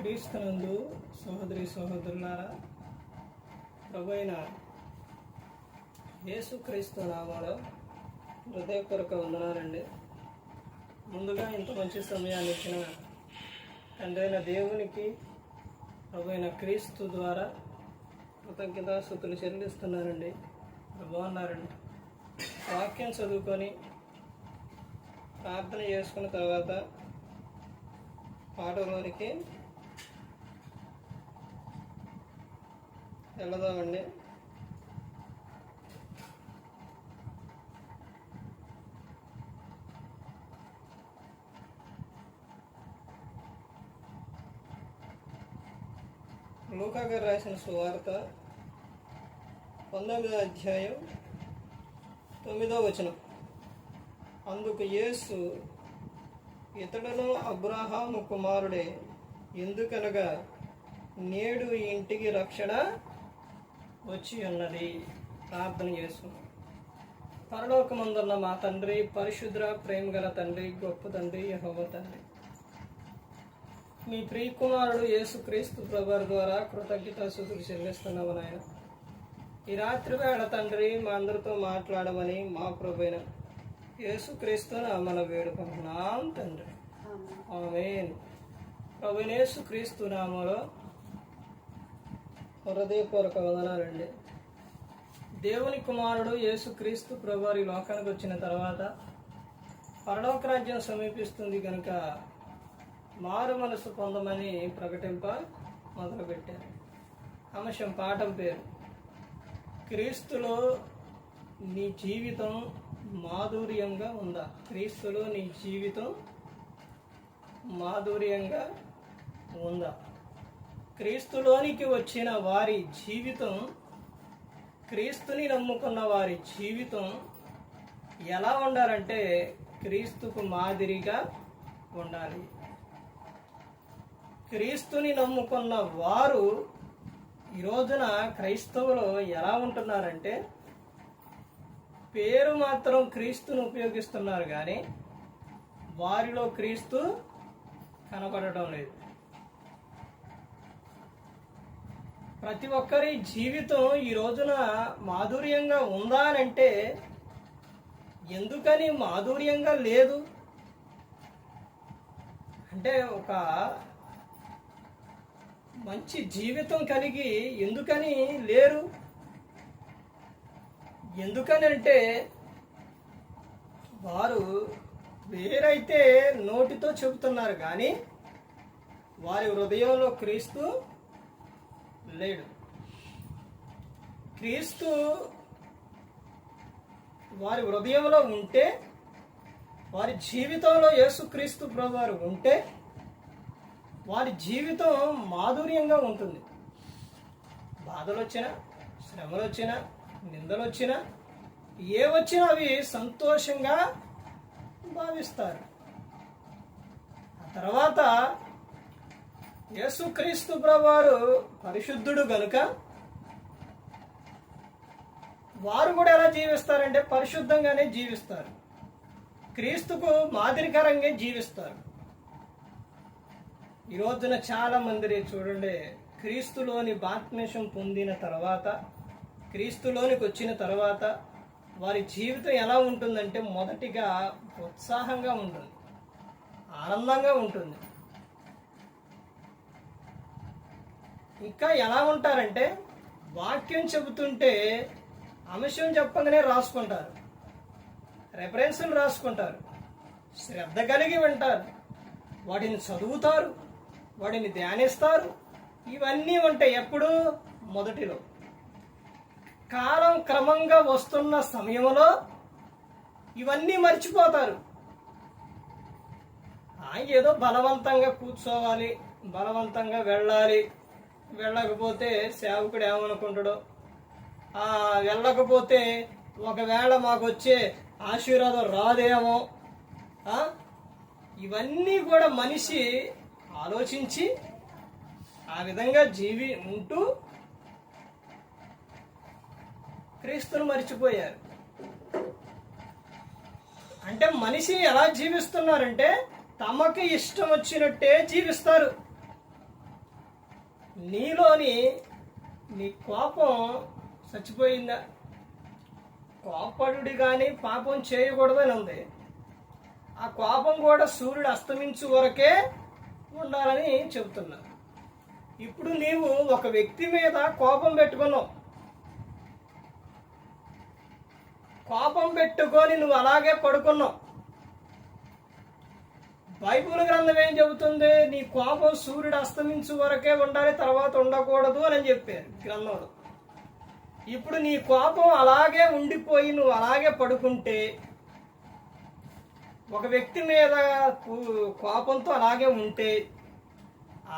క్రీస్తునందు సహోదరి సహోదరులారా ప్రభుైన అయిన యేసుక్రీస్తు నామాలో హృదయపూర్వక వందనాలండి. ముందుగా ఇంత మంచి సమయాన్ని ఇచ్చిన తండ్రైన దేవునికి ప్రభుైన క్రీస్తు ద్వారా కృతజ్ఞతాస్థుతులు చెల్లిస్తున్నానండి. బాగున్నారండి వాక్యం చదువుకొని ప్రార్థన చేసుకున్న తర్వాత పాటలోనికి వెళదామండి. లూకా గారు రాసిన సువార్త పంతొమ్మిదో అధ్యాయం తొమ్మిదో వచనం. అందుకు యేసు ఇతడును అబ్రాహాము కుమారుడే ఎందుకనగా నేడు ఇంటికి రక్షణ వచ్చి ఉన్నది ప్రార్థన చేసుకున్నాం పరలోకమందున్న మా తండ్రి పరిశుద్ర ప్రేమ గల తండ్రి గొప్ప తండ్రి యహోవ తండ్రి. మీ ప్రియకుమారుడు యేసుక్రీస్తు ప్రభు ద్వారా కృతజ్ఞతాసుతులు చెల్లిస్తున్నాము నాయన. ఈ రాత్రి వేళ తండ్రి మా అందరితో మాట్లాడమని మా ప్రభుైన యేసుక్రీస్తు నామన వేడుకుంటున్నాం తండ్రి. ఆమేన్. ప్రభుని యేసుక్రీస్తు నామలో హృదయపూర్వక వందనాలండి. దేవుని కుమారుడు యేసుక్రీస్తు ప్రభువారి లోకానికి వచ్చిన తర్వాత పరలోక రాజ్యం సమీపిస్తుంది కనుక మారు మనసు పొందమని ప్రకటింప మొదలుపెట్టారు. అంశం పాఠం పేరు క్రీస్తులో నీ జీవితం మాధుర్యంగా ఉందా? క్రీస్తులో నీ జీవితం మాధుర్యంగా ఉందా? క్రీస్తులోనికి వచ్చిన వారి జీవితం క్రీస్తుని నమ్ముకున్న వారి జీవితం ఎలా ఉండాలంటే క్రీస్తుకు మాదిరిగా ఉండాలి. క్రీస్తుని నమ్ముకున్న వారు ఈ రోజున క్రైస్తవులు ఎలా ఉంటున్నారంటే పేరు మాత్రం క్రీస్తును ఉపయోగిస్తున్నారు కానీ వారిలో క్రీస్తు కనపడటం లేదు. ప్రతి ఒక్కరి జీవితం ఈ రోజున మాధుర్యంగా ఉందా అని అంటే ఎందుకని మాధుర్యంగా లేదు? అంటే ఒక మంచి జీవితం కలిగి ఎందుకని లేరు? ఎందుకని అంటే వారు వేరైతే నోటితో చెబుతున్నారు కానీ వారి హృదయంలో క్రీస్తు లేడు. క్రీస్తు వారి హృదయంలో ఉంటే వారి జీవితంలో యేసుక్రీస్తు ప్రభువారు ఉంటే వారి జీవితం మాధుర్యంగా ఉంటుంది. బాధలు వచ్చినా శ్రమలు వచ్చినా నిందలు వచ్చినా ఏ వచ్చినా అవి సంతోషంగా భావిస్తారు. ఆ తర్వాత యేసుక్రీస్తు ప్రభువారు పరిశుద్ధుడు గనుక వారు కూడా ఎలా జీవిస్తారంటే పరిశుద్ధంగానే జీవిస్తారు. క్రీస్తుకు మాదిరికరంగా జీవిస్తారు. ఈ రోజున చాలా మందిని చూడండి క్రీస్తులోని బాత్మేషం పొందిన తర్వాత క్రీస్తులోనికి వచ్చిన తర్వాత వారి జీవితం ఎలా ఉంటుందంటే మొదటిగా ఉత్సాహంగా ఉంటుంది ఆనందంగా ఉంటుంది. ఇంకా ఎలా ఉంటారంటే వాక్యం చెబుతుంటే అంశం చెప్పగానే రాసుకుంటారు. రెఫరెన్సులు రాసుకుంటారు. శ్రద్ధ కలిగి వింటారు. వాటిని చదువుతారు. వాటిని ధ్యానిస్తారు. ఇవన్నీ ఉంటాయి ఎప్పుడు మొదటిలో. కాలం క్రమంగా వస్తున్న సమయంలో ఇవన్నీ మర్చిపోతారు. ఆ, ఏదో బలవంతంగా కూర్చోవాలి బలవంతంగా వెళ్ళాలి వెళ్ళకపోతే సేవకుడు ఏమనుకుంటాడు? ఆ, వెళ్ళకపోతే ఒకవేళ మాకు వచ్చే ఆశీర్వాదం రాదేమో? ఇవన్నీ కూడా మనిషి ఆలోచించి ఆ విధంగా జీవి ఉంటూ క్రీస్తును మర్చిపోయారు. అంటే మనిషి ఎలా జీవిస్తున్నారంటే తమకి ఇష్టం వచ్చినట్టే జీవిస్తారు. నీలోని నీ కోపం చచ్చిపోయిందా? కోపడు కానీ పాపం చేయకూడదని ఉంది. ఆ కోపం కూడా సూర్యుడు అస్తమించు వరకే ఉండాలని చెబుతున్నా. ఇప్పుడు నీవు ఒక వ్యక్తి మీద కోపం పెట్టుకున్నావు. కోపం పెట్టుకొని నువ్వు అలాగే పడుకున్నావు. బైబుల్ గ్రంథం ఏం చెబుతుంది? నీ కోపం సూర్యుడు అస్తమించు వరకే ఉండాలి తర్వాత ఉండకూడదు అని చెప్పారు గ్రంథంలో. ఇప్పుడు నీ కోపం అలాగే ఉండిపోయి నువ్వు అలాగే పడుకుంటే ఒక వ్యక్తి మీద కోపంతో అలాగే ఉంటే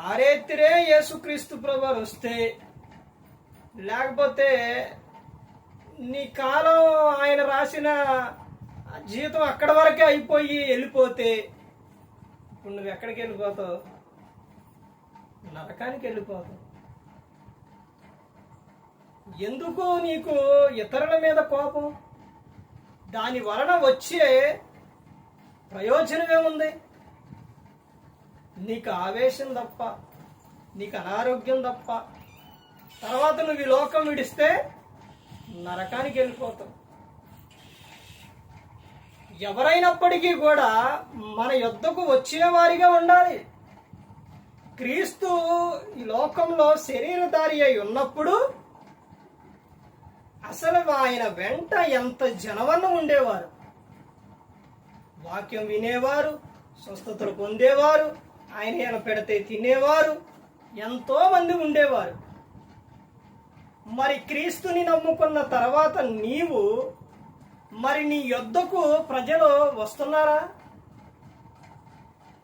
ఆరేత్తిరే యేసుక్రీస్తు ప్రభు వస్తే లేకపోతే నీ కాలం ఆయన రాసిన జీతం అక్కడ వరకే అయిపోయి వెళ్ళిపోతే ఇప్పుడు నువ్వు ఎక్కడికి వెళ్ళిపోతావు? నరకానికి వెళ్ళిపోతావు. ఎందుకు నీకు ఇతరుల మీద కోపం? దాని వలన వచ్చే ప్రయోజనం ఏముంది నీకు ఆవేశం తప్ప నీకు అనారోగ్యం తప్ప తర్వాత నువ్వు ఈ లోకం విడిస్తే నరకానికి వెళ్ళిపోతావు. ఎవరైనప్పటికీ కూడా మన యుద్ధకు వచ్చేవారిగా ఉండాలి. క్రీస్తు ఈ లోకంలో శరీరధారి అయి ఉన్నప్పుడు అసలు ఆయన వెంట ఎంత జనవన్న ఉండేవారు. వాక్యం వినేవారు స్వస్థతలు పొందేవారు ఆయన ఈయన పెడితే తినేవారు ఎంతో మంది ఉండేవారు. మరి క్రీస్తుని నమ్ముకున్న తర్వాత నీవు మరి నీ యొద్దకు ప్రజలు వస్తున్నారా?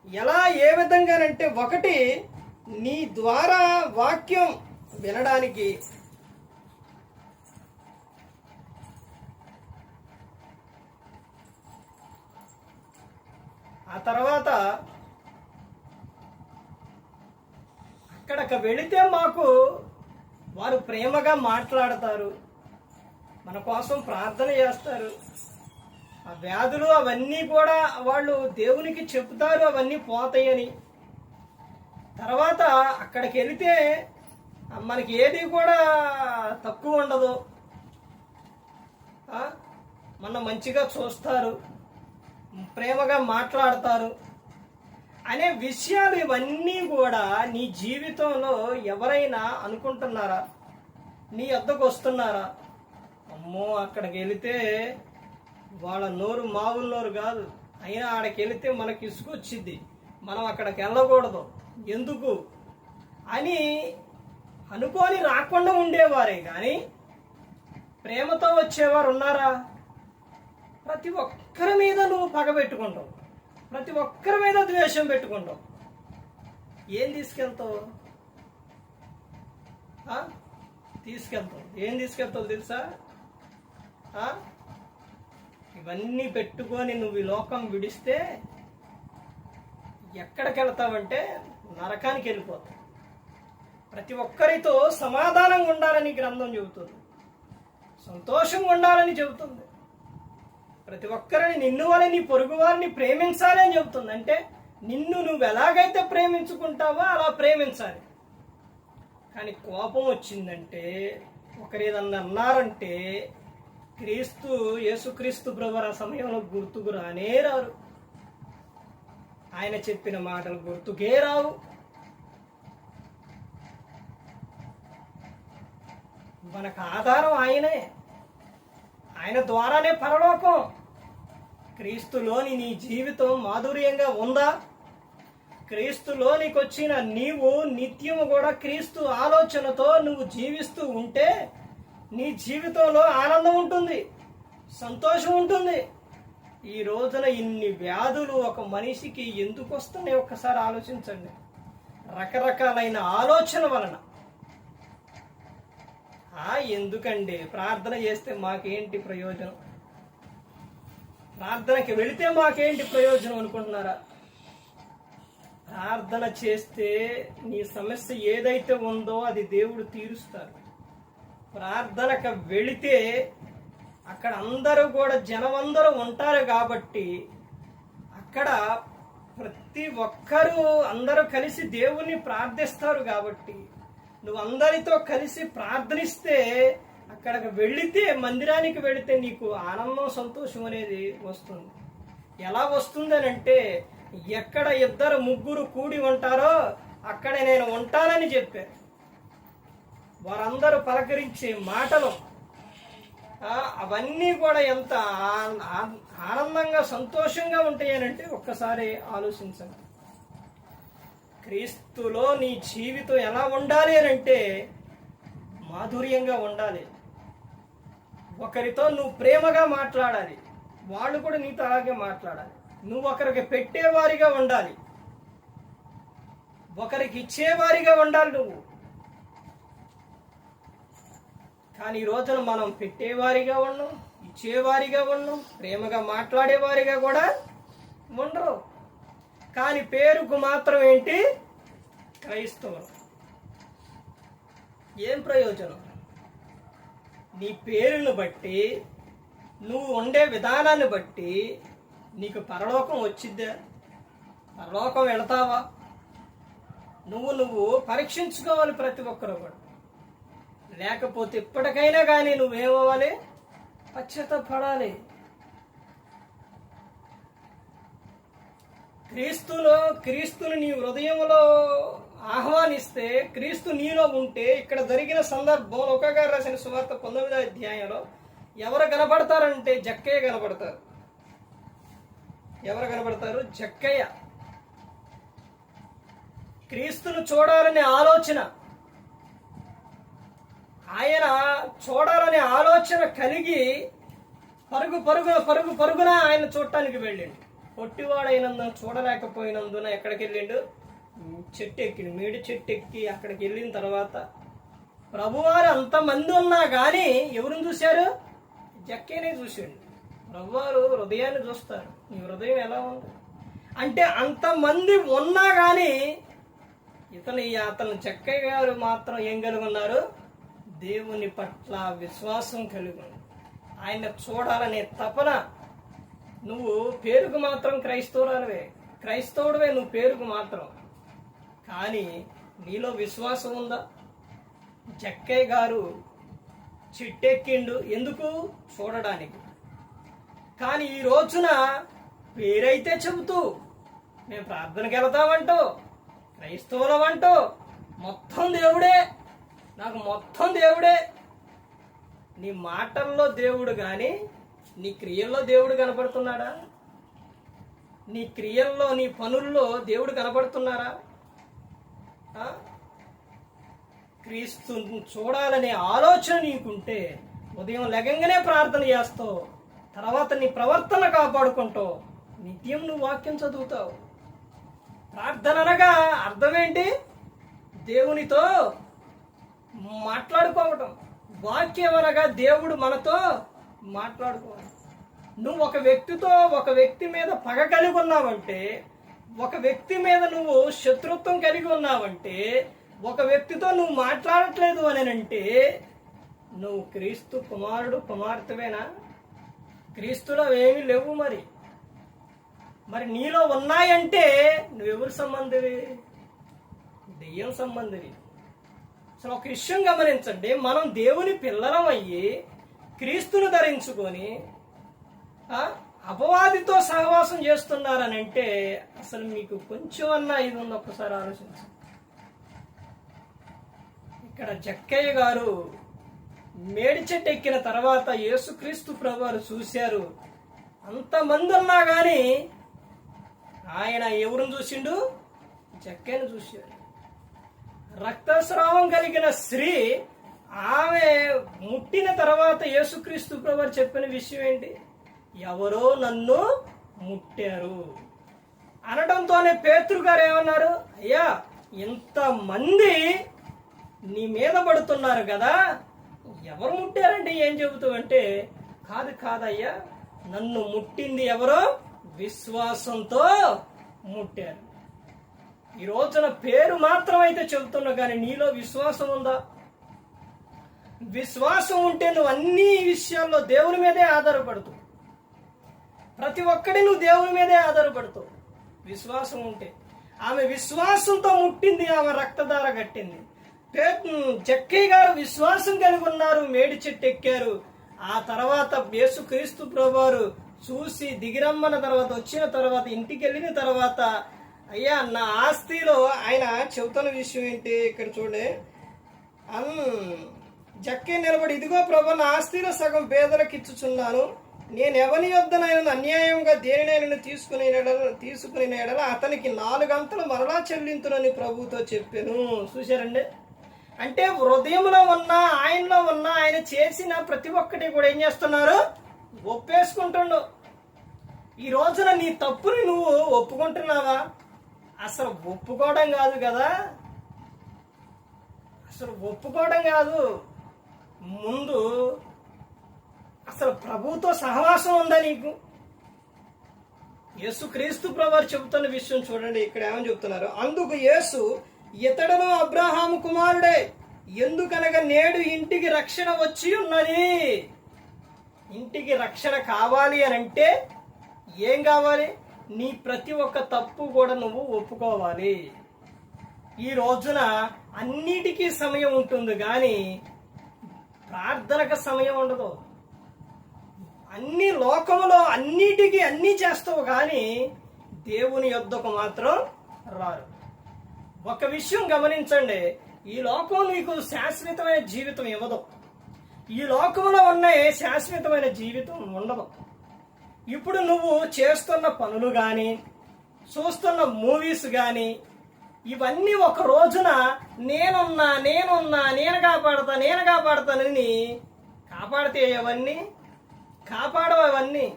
ఎలా ఏ విధంగానంటే ఒకటి నీ ద్వారా వాక్యం వినడానికి. ఆ తర్వాత అక్కడికి వెళితే మాకు వారు ప్రేమగా మాట్లాడతారు. మన కోసం ప్రార్థన చేస్తారు. ఆ వ్యాధులు అవన్నీ కూడా వాళ్ళు దేవునికి చెప్తారు అవన్నీ పోతాయని. తర్వాత అక్కడికి వెళితే మనకి ఏది కూడా తక్కువ ఉండదు. మన మంచిగా చూస్తారు ప్రేమగా మాట్లాడతారు అనే విషయాలు ఇవన్నీ కూడా నీ జీవితంలో ఎవరైనా అనుకుంటున్నారా? నీ వద్దకు వస్తున్నారా? అమ్మో అక్కడికి వెళితే వాళ్ళ నోరు మామూలు నోరు కాదు. అయినా ఆడకి వెళితే మనకి వచ్చింది మనం అక్కడికి వెళ్ళకూడదు. ఎందుకు? అని అనుకోని రాకుండా ఉండేవారే కానీ ప్రేమతో వచ్చేవారు ఉన్నారా? ప్రతి ఒక్కరి మీద నువ్వు పగ పెట్టుకుంటావు. ప్రతి ఒక్కరి మీద ద్వేషం పెట్టుకుంటావు. ఏం తీసుకెళ్తావు? తీసుకెళ్తావు. ఏం తీసుకెళ్తావు తెలుసా? ఇవన్నీ పెట్టుకొని నువ్వు ఈ లోకం విడిస్తే ఎక్కడికి వెళ్తావంటే నరకానికి వెళ్ళిపోతావు. ప్రతి ఒక్కరితో సమాధానంగా ఉండాలని గ్రంథం చెబుతుంది. సంతోషంగా ఉండాలని చెబుతుంది. ప్రతి ఒక్కరిని నిన్ను వల్ల నీ పొరుగు వారిని ప్రేమించాలి అని చెబుతుంది. అంటే నిన్ను నువ్వు ఎలాగైతే ప్రేమించుకుంటావో అలా ప్రేమించాలి. కానీ కోపం వచ్చిందంటే ఒకరు ఏదన్నా అన్నారంటే క్రీస్తు యేసుక్రీస్తు ప్రభు ఆ సమయంలో గుర్తుకు రానే రారు. ఆయన చెప్పిన మాటలు గుర్తుకే రావు. మనకు ఆధారం ఆయనే. ఆయన ద్వారానే పరలోకం. క్రీస్తులోని నీ జీవితం మాధుర్యంగా ఉందా? క్రీస్తులోనికి వచ్చిన నీవు నిత్యము కూడా క్రీస్తు ఆలోచనతో నువ్వు జీవిస్తూ ఉంటే నీ జీవితంలో ఆనందం ఉంటుంది సంతోషం ఉంటుంది. ఈ రోజున ఇన్ని వ్యాధులు ఒక మనిషికి ఎందుకు వస్తున్నాయి? ఒక్కసారి ఆలోచించండి. రకరకాలైన ఆలోచన వలన. ఎందుకండి? ప్రార్థన చేస్తే మాకేంటి ప్రయోజనం? ప్రార్థనకి వెళితే మాకేంటి ప్రయోజనం అనుకుంటున్నారా? ప్రార్థన చేస్తే నీ సమస్య ఏదైతే ఉందో అది దేవుడు తీరుస్తారు. ప్రార్థనకు వెళితే అక్కడ అందరూ కూడా జనమందరూ ఉంటారు కాబట్టి అక్కడ ప్రతి ఒక్కరూ అందరూ కలిసి దేవుణ్ణి ప్రార్థిస్తారు కాబట్టి నువ్వు అందరితో కలిసి ప్రార్థనిస్తే అక్కడికి వెళితే మందిరానికి వెళితే నీకు ఆనందం సంతోషం అనేది వస్తుంది. ఎలా వస్తుందనంటే ఎక్కడ ఇద్దరు ముగ్గురు కూడి ఉంటారో అక్కడ నేను ఉంటానని చెప్పారు. వారందరూ పలకరించే మాటలు. అవన్నీ కూడా ఎంత ఆనందంగా సంతోషంగా ఉంటాయనంటే ఒక్కసారి ఆలోచించండి. క్రీస్తులో నీ జీవితం ఎలా ఉండాలి అని అంటే మాధుర్యంగా ఉండాలి. ఒకరితో నువ్వు ప్రేమగా మాట్లాడాలి. వాళ్ళు కూడా నీతో అలాగే మాట్లాడాలి. నువ్వు ఒకరికి పెట్టేవారిగా ఉండాలి. ఒకరికి ఇచ్చేవారిగా ఉండాలి నువ్వు. కానీ ఈ రోజున మనం పెట్టేవారిగా ఉన్నాం ఇచ్చేవారిగా ఉన్నాం ప్రేమగా మాట్లాడేవారిగా కూడా ఉండరు. కానీ పేరుకు మాత్రం ఏంటి? క్రైస్తవులు. ఏం ప్రయోజనం? నీ పేరును బట్టి నువ్వు ఉండే విధానాన్ని బట్టి నీకు పరలోకం వచ్చిద్దా? పరలోకం వెళతావా? నువ్వు నువ్వు పరీక్షించుకోవాలి ప్రతి ఒక్కరు కూడా. లేకపోతే ఇప్పటికైనా కానీ నువ్వేమవ్వాలి పశ్చాత్తపడాలి క్రీస్తులో క్రీస్తుని నీ హృదయంలో ఆహ్వానిస్తే క్రీస్తు నీలో ఉంటే ఇక్కడ జరిగిన సందర్భం ఒక రాసిన సువార్త పంతొమ్మిదో అధ్యాయంలో ఎవరు కనబడతారంటే జక్కయ్య కనబడతారు. ఎవరు కనబడతారు? జక్కయ్య. క్రీస్తును చూడాలనే ఆలోచన. ఆయన చూడాలనే ఆలోచన కలిగి పరుగు పరుగున పరుగు పరుగున ఆయన చూడటానికి వెళ్ళిండు. పొట్టివాడైనందున చూడలేకపోయినందున ఎక్కడికి వెళ్ళిండు? చెట్టు ఎక్కిండు. మేడి చెట్టు ఎక్కి అక్కడికి వెళ్ళిన తర్వాత ప్రభువారు అంతమంది ఉన్నా కానీ ఎవరిని చూశారు? జక్కేనే చూసిండు. ప్రభువారు హృదయాన్ని చూస్తారు. నీ హృదయం ఎలా ఉంది? అంటే అంతమంది ఉన్నా కానీ ఇతను అతను చెక్కయ్య గారు మాత్రం ఏం కలిగి ఉన్నారు? దేవుని పట్ల విశ్వాసం కలిగి ఆయన చూడాలనే తపన నువ్వు పేరుకు మాత్రం క్రైస్తవురాలవే. క్రైస్తవుడివే నువ్వు పేరుకు మాత్రం. కానీ నీలో విశ్వాసం ఉందా? జక్కయ్య గారు చిట్టెక్కిండు ఎందుకు? చూడడానికి. కానీ ఈ రోజున పేరైతే చెబుతూ మేము ప్రార్థనకి వెళతామంటూ క్రైస్తవులం మొత్తం దేవుడే నాకు మొత్తం దేవుడే. నీ మాటల్లో దేవుడు కానీ నీ క్రియల్లో దేవుడు కనపడుతున్నాడా? నీ క్రియల్లో నీ పనుల్లో దేవుడు కనపడుతున్నారా? క్రీస్తు చూడాలనే ఆలోచన నీకుంటే ఉదయం లెగంగానే ప్రార్థన చేస్తావు. తర్వాత నీ ప్రవర్తన కాపాడుకుంటావు. నిత్యం నువ్వు వాక్యం చదువుతావు. ప్రార్థన అనగా అర్థమేంటి దేవునితో మాట్లాడుకోవటం. వాక్యం అనగా దేవుడు మనతో మాట్లాడుకోవడం నువ్వు ఒక వ్యక్తితో ఒక వ్యక్తి మీద పగ కలిగి ఉన్నావంటే ఒక వ్యక్తి మీద నువ్వు శత్రుత్వం కలిగి ఉన్నావంటే ఒక వ్యక్తితో నువ్వు మాట్లాడట్లేదు అని అంటే నువ్వు క్రీస్తు కుమారుడు కుమార్తెవేనా? క్రీస్తులో ఏమీ లేవు మరి. మరి నీలో ఉన్నాయంటే నువ్వెవరు సంబంధివి? దెయ్యం సంబంధివి. అసలు ఒక విషయం గమనించండి మనం దేవుని పిల్లలం అయ్యి క్రీస్తును ధరించుకొని అపవాదితో సహవాసం చేస్తున్నారని అంటే అసలు మీకు కొంచెం అన్నా ఇది ఉంది ఒక్కసారి ఆలోచించండి ఇక్కడ జక్కయ్య గారు మేడి చెట్టు ఎక్కిన తర్వాత యేసుక్రీస్తు ప్రభువారు చూశారు. అంతమంది ఉన్నా కానీ ఆయన ఎవరిని చూసిండు? జక్కయ్యను చూశారు. రక్తస్రావం కలిగిన స్త్రీ ఆమె ముట్టిన తర్వాత యేసుక్రీస్తు ప్రభు చెప్పిన విషయం ఏంటి? ఎవరో నన్ను ముట్టారు. అనడంతోనే పేతురు గారు ఏమన్నారు? అయ్యా ఇంతమంది నీ మీద పడుతున్నారు కదా ఎవరు ముట్టారంటే ఏం చెబుతావు కాదు కాదయ్యా నన్ను ముట్టింది ఎవరో విశ్వాసంతో ముట్టారు. ఈ రోజున పేరు మాత్రం అయితే చెబుతున్నా కానీ నీలో విశ్వాసం ఉందా? విశ్వాసం ఉంటే నువ్వు అన్ని విషయాల్లో దేవుని మీదే ఆధారపడుతూ ప్రతి ఒక్కడి నువ్వు దేవుని మీదే ఆధారపడుతావు. విశ్వాసం ఉంటే. ఆమె విశ్వాసంతో ముట్టింది ఆమె రక్తధార కట్టింది. జక్కయ్య గారు విశ్వాసం కలిగి ఉన్నారు మేడి చెట్టు ఎక్కారు. ఆ తర్వాత యేసుక్రీస్తు ప్రభువారు చూసి దిగిరమ్మన తర్వాత వచ్చిన తర్వాత ఇంటికి వెళ్ళిన తర్వాత అయ్యా నా ఆస్తిలో ఆయన చెబుతున్న విషయం ఏంటి ఇక్కడ చూడండి. అన్ జక్కే నిలబడి ఇదిగో ప్రభు నా ఆస్తిలో సగం పేదలకు ఇచ్చుచున్నాను. నేను ఎవరి యొద్దనైనా అన్యాయంగా దేనినైనా తీసుకుని తీసుకుని ఎడల అతనికి నాలుగంతలు మరలా చెల్లింతునని ప్రభుతో చెప్పాను. చూశారండి? అంటే హృదయంలో ఉన్న ఆయనలో ఉన్న ఆయన చేసిన ప్రతి ఒక్కటి కూడా ఏం చేస్తున్నారు? ఒప్పేసుకుంటుండు. ఈ రోజున నీ తప్పుని నువ్వు ఒప్పుకుంటున్నావా? అసలు ఒప్పుకోవడం కాదు కదా? అసలు ఒప్పుకోవడం కాదు. ముందు అసలు ప్రభుతో సహవాసం ఉందా నీకు? యేసు క్రీస్తు ప్రభు చెబుతున్న విషయం చూడండి. ఇక్కడ ఏమని చెప్తున్నారు అందుకు యేసు ఇతడను అబ్రహాము కుమారుడే. ఎందుకనగా నేడు ఇంటికి రక్షణ వచ్చి ఉన్నది. ఇంటికి రక్షణ కావాలి అని అంటే ఏం కావాలి? నీ ప్రతి ఒక్క తప్పు కూడా నువ్వు ఒప్పుకోవాలి. ఈ రోజున అన్నిటికీ సమయం ఉంటుంది కానీ ప్రార్థనకు సమయం ఉండదు. అన్ని లోకములో అన్నిటికీ అన్నీ చేస్తావు కానీ దేవుని యొద్దకు మాత్రం రారు. ఒక విషయం గమనించండి. ఈ లోకం నీకు శాశ్వతమైన జీవితం ఇవ్వదు. ఈ లోకంలో ఉన్న శాశ్వతమైన జీవితం ఉండదు. ఇప్పుడు నువ్వు చేస్తున్న పనులు కానీ చూస్తున్న మూవీస్ కానీ ఇవన్నీ ఒక రోజున నేనున్నా నేనున్నా నేను కాపాడతా నేను కాపాడతానని కాపాడితే అవన్నీ కాపాడవు అవన్నీ.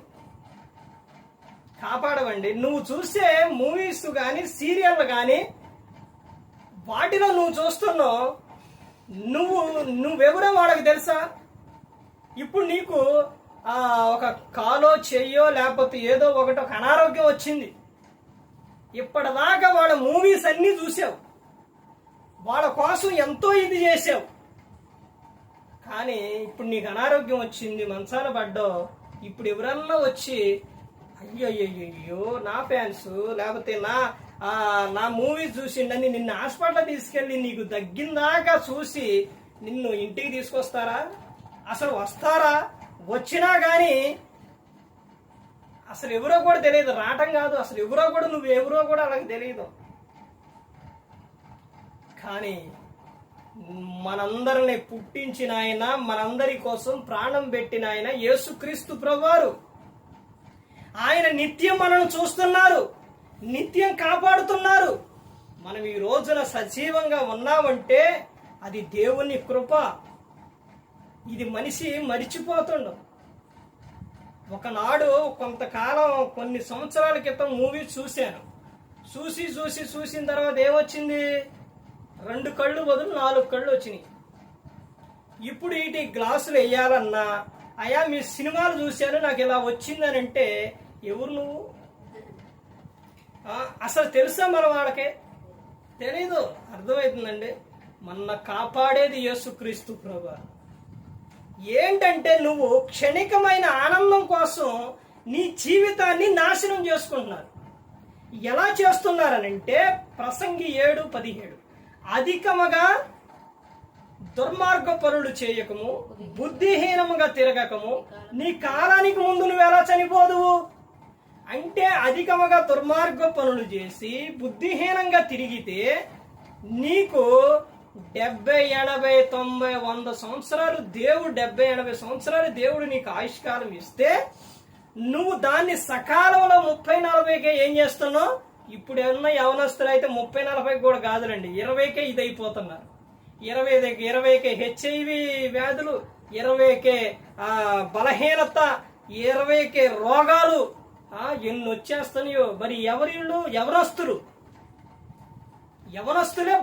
కాపాడవండి. నువ్వు చూసే మూవీస్ కానీ సీరియల్ కానీ వాటిలో నువ్వు చూస్తున్నావు నువ్వు నువ్వెవరో వాళ్ళకి తెలుసా? ఇప్పుడు నీకు ఒక కాలో చెయ్యో లేకపోతే ఏదో ఒకటి ఒక అనారోగ్యం వచ్చింది. ఇప్పటిదాకా వాళ్ళ మూవీస్ అన్నీ చూసావు. వాళ్ళ కోసం ఎంతో ఇది చేసావు. కానీ ఇప్పుడు నీకు అనారోగ్యం వచ్చింది మంచాన పడ్డావు. ఇప్పుడు ఎవరన్నా వచ్చి అయ్యో అయ్యో అయ్యో నా ఫ్యాన్స్ లేకపోతే నా నా మూవీస్ చూసిండని నిన్ను హాస్పిటల్ తీసుకెళ్ళి నీకు తగ్గిందాకా చూసి నిన్ను ఇంటికి తీసుకొస్తారా? అసలు వస్తారా? వచ్చినా కానీ అసలు ఎవరో కూడా తెలియదు. రావటం కాదు. అసలు ఎవరో కూడా నువ్వు ఎవరో కూడా అలాగే తెలియదు. కానీ మనందరిని పుట్టించిన ఆయన మనందరి కోసం ప్రాణం పెట్టిన ఆయన యేసుక్రీస్తు ప్రభువారు. ఆయన నిత్యం మనల్ని చూస్తున్నారు. నిత్యం కాపాడుతున్నారు. మనం ఈ రోజున సజీవంగా ఉన్నామంటే అది దేవుని కృప. ఇది మనిషి మరిచిపోతుండు. ఒకనాడు కొంతకాలం కొన్ని సంవత్సరాల క్రితం మూవీ చూశాను. చూసి చూసి చూసిన తర్వాత ఏమొచ్చింది? రెండు కళ్ళు బదులు నాలుగు కళ్ళు వచ్చినాయి. ఇప్పుడు ఇటు గ్లాసులు వేయాలన్నా అయా మీ సినిమాలు చూశాను నాకు ఇలా వచ్చిందని అంటే ఎవరు నువ్వు? అసలు తెలుసా మన వాళ్ళకే? తెలీదు. అర్థమవుతుందండి. మన కాపాడేది యేసుక్రీస్తు ప్రభా. ఏంటంటే నువ్వు క్షణికమైన ఆనందం కోసం నీ జీవితాన్ని నాశనం చేసుకుంటున్నారు. ఎలా చేస్తున్నారనంటే ప్రసంగి ఏడు పదిహేడు. అధికముగా దుర్మార్గ పనులు చేయకము బుద్ధిహీనముగా తిరగకము నీ కాలానికి ముందు నువ్వు ఎలా చనిపోదువు అంటే అధికముగా దుర్మార్గ పనులు చేసి బుద్ధిహీనంగా తిరిగితే నీకు డెబ్బై ఎనభై తొంభై వంద సంవత్సరాలు దేవుడు డెబ్బై ఎనభై సంవత్సరాలు దేవుడు నీకు ఆయుష్కాలం ఇస్తే నువ్వు దాన్ని సకాలంలో ముప్పై నలభైకే ఏం చేస్తున్నావు? ఇప్పుడు ఏమన్నా యవనస్తులు అయితే ముప్పై నలభై కూడా కాదులండి. ఇరవైకే ఇది అయిపోతున్నారు ఇరవై ఇరవైకే హెచ్ఐవి వ్యాధులు ఇరవైకే బలహీనత ఇరవైకే రోగాలు ఎన్ని వచ్చేస్తున్నాయో మరి ఎవరిళ్ళు? ఎవరస్తులు? యవనస్తులే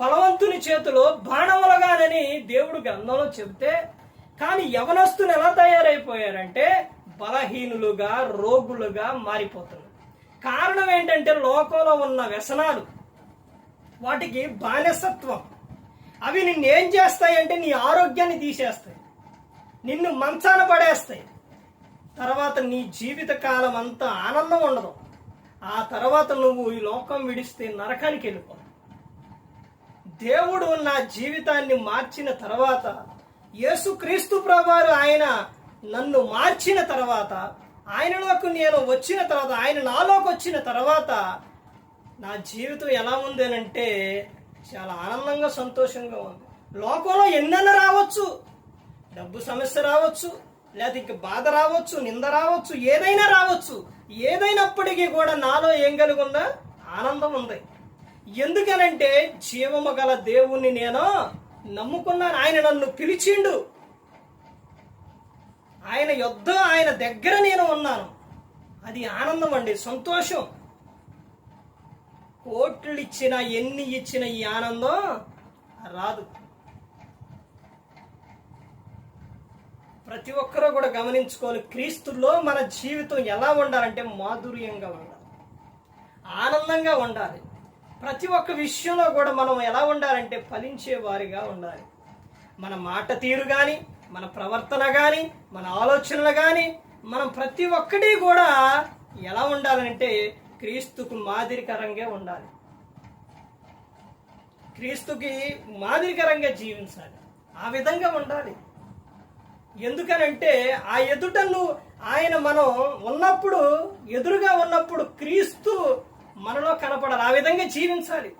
బలవంతుని చేతిలో బాణములగానని దేవుడు గ్రంథంలో చెబితే కానీ యవనస్తులు ఎలా తయారైపోయారంటే బలహీనులుగా రోగులుగా మారిపోతున్నారు. కారణం ఏంటంటే లోకంలో ఉన్న వ్యసనాలు వాటికి బానిసత్వం. అవి నిన్ను ఏం చేస్తాయంటే నీ ఆరోగ్యాన్ని తీసేస్తాయి. నిన్ను మంచాన పడేస్తాయి. తర్వాత నీ జీవిత కాలం అంతా ఆనందం ఉండదు. ఆ తర్వాత నువ్వు ఈ లోకం విడిస్తే నరకానికి వెళ్ళిపో. దేవుడు నా జీవితాన్ని మార్చిన తర్వాత యేసుక్రీస్తు ప్రభువారు ఆయన నన్ను మార్చిన తర్వాత ఆయనలోకి నేను వచ్చిన తర్వాత ఆయన నాలోకి వచ్చిన తర్వాత నా జీవితం ఎలా ఉంది అని అంటే చాలా ఆనందంగా సంతోషంగా ఉంది. లోకంలో ఎన్నెన్న రావచ్చు. డబ్బు సమస్య రావచ్చు. లేదా ఇంక బాధ రావచ్చు నింద రావచ్చు ఏదైనా రావచ్చు. ఏదైనప్పటికీ కూడా నాలో ఏం కలిగి ఉందా? ఆనందం ఉంది. ఎందుకనంటే జీవము గల దేవుణ్ణి నేను నమ్ముకున్నాను. ఆయన నన్ను పిలిచిండు. ఆయన యొద్ద ఆయన దగ్గర నేను ఉన్నాను. అది ఆనందం అండి సంతోషం. కోట్లు ఇచ్చిన ఎన్ని ఇచ్చిన ఈ ఆనందం రాదు. ప్రతి ఒక్కరూ కూడా గమనించుకోవాలి. క్రీస్తులో మన జీవితం ఎలా ఉండాలంటే మాధుర్యంగా ఉండాలి. ఆనందంగా ఉండాలి. ప్రతి ఒక్క విషయంలో కూడా మనం ఎలా ఉండాలంటే ఫలించే వారిగా ఉండాలి. మన మాట తీరు కానీ మన ప్రవర్తన కానీ మన ఆలోచనలు కానీ మనం ప్రతి ఒక్కటి కూడా ఎలా ఉండాలంటే క్రీస్తుకు మాదిరికరంగా ఉండాలి. క్రీస్తుకి మాదిరికరంగా జీవించాలి. ఆ విధంగా ఉండాలి. ఎందుకనంటే ఆ ఎదుటను ఆయన మనం ఉన్నప్పుడు ఎదురుగా ఉన్నప్పుడు క్రీస్తు మనలో కనపడాలి. ఆ విధంగా జీవించాలి.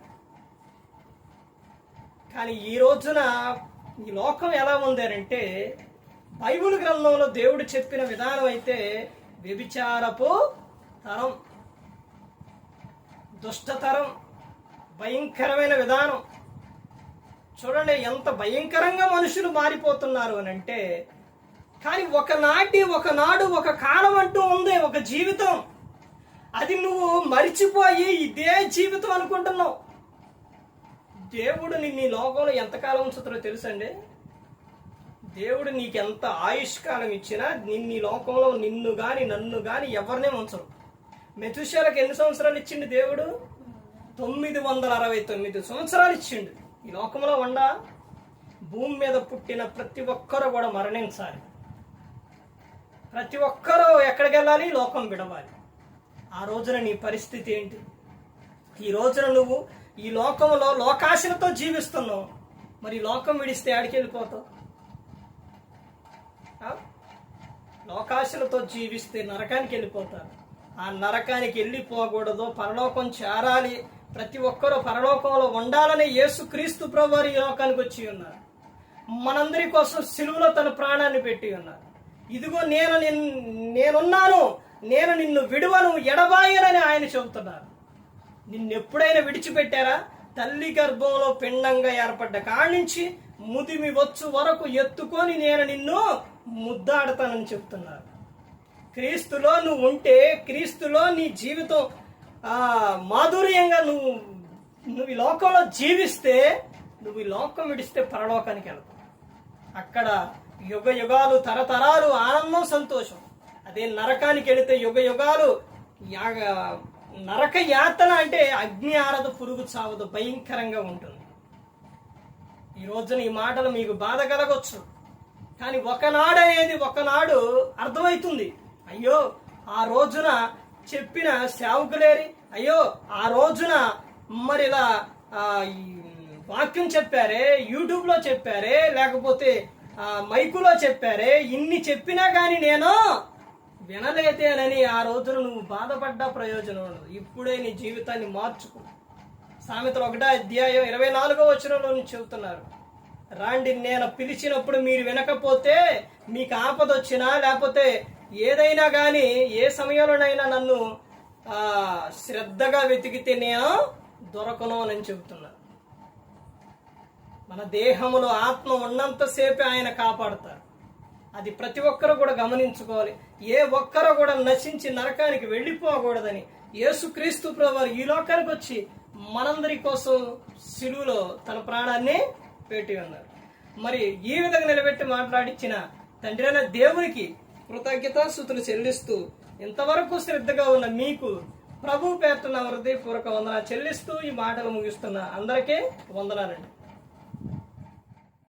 కానీ ఈ రోజున ఈ లోకం ఎలా ఉంది అంటే గ్రంథంలో దేవుడు చెప్పిన విధానం అయితే వ్యభిచారపు తరం దుష్టతరం భయంకరమైన విధానం. చూడండి ఎంత భయంకరంగా మనుషులు మారిపోతున్నారు అని అంటే కానీ ఒకనాటి ఒకనాడు ఒక కాలం అంటూ ఉంది ఒక జీవితం. అది నువ్వు మరిచిపోయి ఇదే జీవితం అనుకుంటున్నావు. దేవుడు నిన్ను ఈ లోకంలో ఎంతకాలం ఉంచుతారో తెలుసండి? దేవుడు నీకు ఎంత ఆయుష్కాలం ఇచ్చినా నిన్ను ఈ లోకంలో నిన్ను కానీ నన్ను కానీ ఎవరినే ఉంచరు. మెతుషాలకు ఎన్ని సంవత్సరాలు ఇచ్చిండు దేవుడు? తొమ్మిది వందల అరవై తొమ్మిది సంవత్సరాలు ఇచ్చిండు. ఈ లోకంలో ఉండ? భూమి మీద పుట్టిన ప్రతి ఒక్కరూ కూడా మరణించాలి. ప్రతి ఒక్కరూ ఎక్కడికి వెళ్ళాలి? లోకం విడవాలి. ఆ రోజున నీ పరిస్థితి ఏంటి? ఈ రోజున నువ్వు ఈ లోకంలో లోకాశలతో జీవిస్తున్నావు. మరి లోకం విడిస్తే ఆడికి వెళ్ళిపోతావు? లోకాశలతో జీవిస్తే నరకానికి వెళ్ళిపోతారు. ఆ నరకానికి వెళ్ళిపోకూడదు పరలోకం చేరాలి. ప్రతి ఒక్కరూ పరలోకంలో ఉండాలని యేసుక్రీస్తు ప్రభు వారు ఈ లోకానికి వచ్చి ఉన్నారు. మనందరి కోసం సిలువలో తన ప్రాణాన్ని పెట్టి ఉన్నారు. ఇదిగో నేను నిన్- నేనున్నాను నేను నిన్ను విడువను ఎడబాయనని ఆయన చెబుతున్నారు. నిన్ను ఎప్పుడైనా విడిచిపెట్టారా? తల్లి గర్భంలో పిండంగా ఏర్పడ్డ కాణించి నుంచి ముదిమి వచ్చు వరకు ఎత్తుకొని నేను నిన్ను ముద్దాడతానని చెప్తున్నారు. క్రీస్తులో నువ్వు ఉంటే క్రీస్తులో నీ జీవితం మాధుర్యంగా నువ్వు నువ్వు ఈ లోకంలో జీవిస్తే నువ్వు ఈ లోకం విడిస్తే పరలోకానికి వెళ్తావు. అక్కడ యుగ యుగాలు తరతరాలు ఆనందం సంతోషం. అదే నరకానికి వెళితే యుగ యుగాలు యాగ నరక యాతన అంటే అగ్ని ఆరదు పురుగు చావదు భయంకరంగా ఉంటుంది. ఈ రోజున ఈ మాటలు మీకు బాధ కలగొచ్చు. కానీ ఒకనాడు అనేది ఒకనాడు అర్థమవుతుంది. అయ్యో ఆ రోజున చెప్పిన సేవకులేరి అయ్యో ఆ రోజున మరి ఇలా వాక్యం చెప్పారే యూట్యూబ్లో చెప్పారే లేకపోతే మైకులో చెప్పారే ఇన్ని చెప్పినా కానీ నేను వినలేదేనని ఆ రోజున నువ్వు బాధపడ్డ ప్రయోజనం ఇప్పుడే నీ జీవితాన్ని మార్చుకో. సామెతలు ఒకటో అధ్యాయం ఇరవై నాలుగో వచనంలో నుంచి చెబుతున్నారు. రాండి నేను పిలిచినప్పుడు మీరు వినకపోతే మీకు ఆపద వచ్చినా లేకపోతే ఏదైనా కానీ ఏ సమయంలోనైనా నన్ను శ్రద్ధగా వెతికితే నేను దొరకను అని చెబుతున్నా మన దేహములో ఆత్మ ఉన్నంతసేపే ఆయన కాపాడుతారు. అది ప్రతి ఒక్కరు కూడా గమనించుకోవాలి. ఏ ఒక్కరు కూడా నశించి నరకానికి వెళ్ళిపోకూడదని యేసుక్రీస్తు ప్రభు ఈ లోకానికి వచ్చి మనందరి కోసం సిలువులో తన ప్రాణాన్ని పెట్టి ఉన్నారు. మరి ఈ విధంగా నిలబెట్టి మాట్లాడించిన తండ్రి అయిన దేవునికి కృతజ్ఞతాస్థుతులు చెల్లిస్తూ ఇంతవరకు శ్రద్ధగా ఉన్న మీకు ప్రభు పేరుతున్న హృదయపూర్వక వందన చెల్లిస్తూ ఈ మాటలు ముగిస్తున్న అందరికీ వందనాలండి.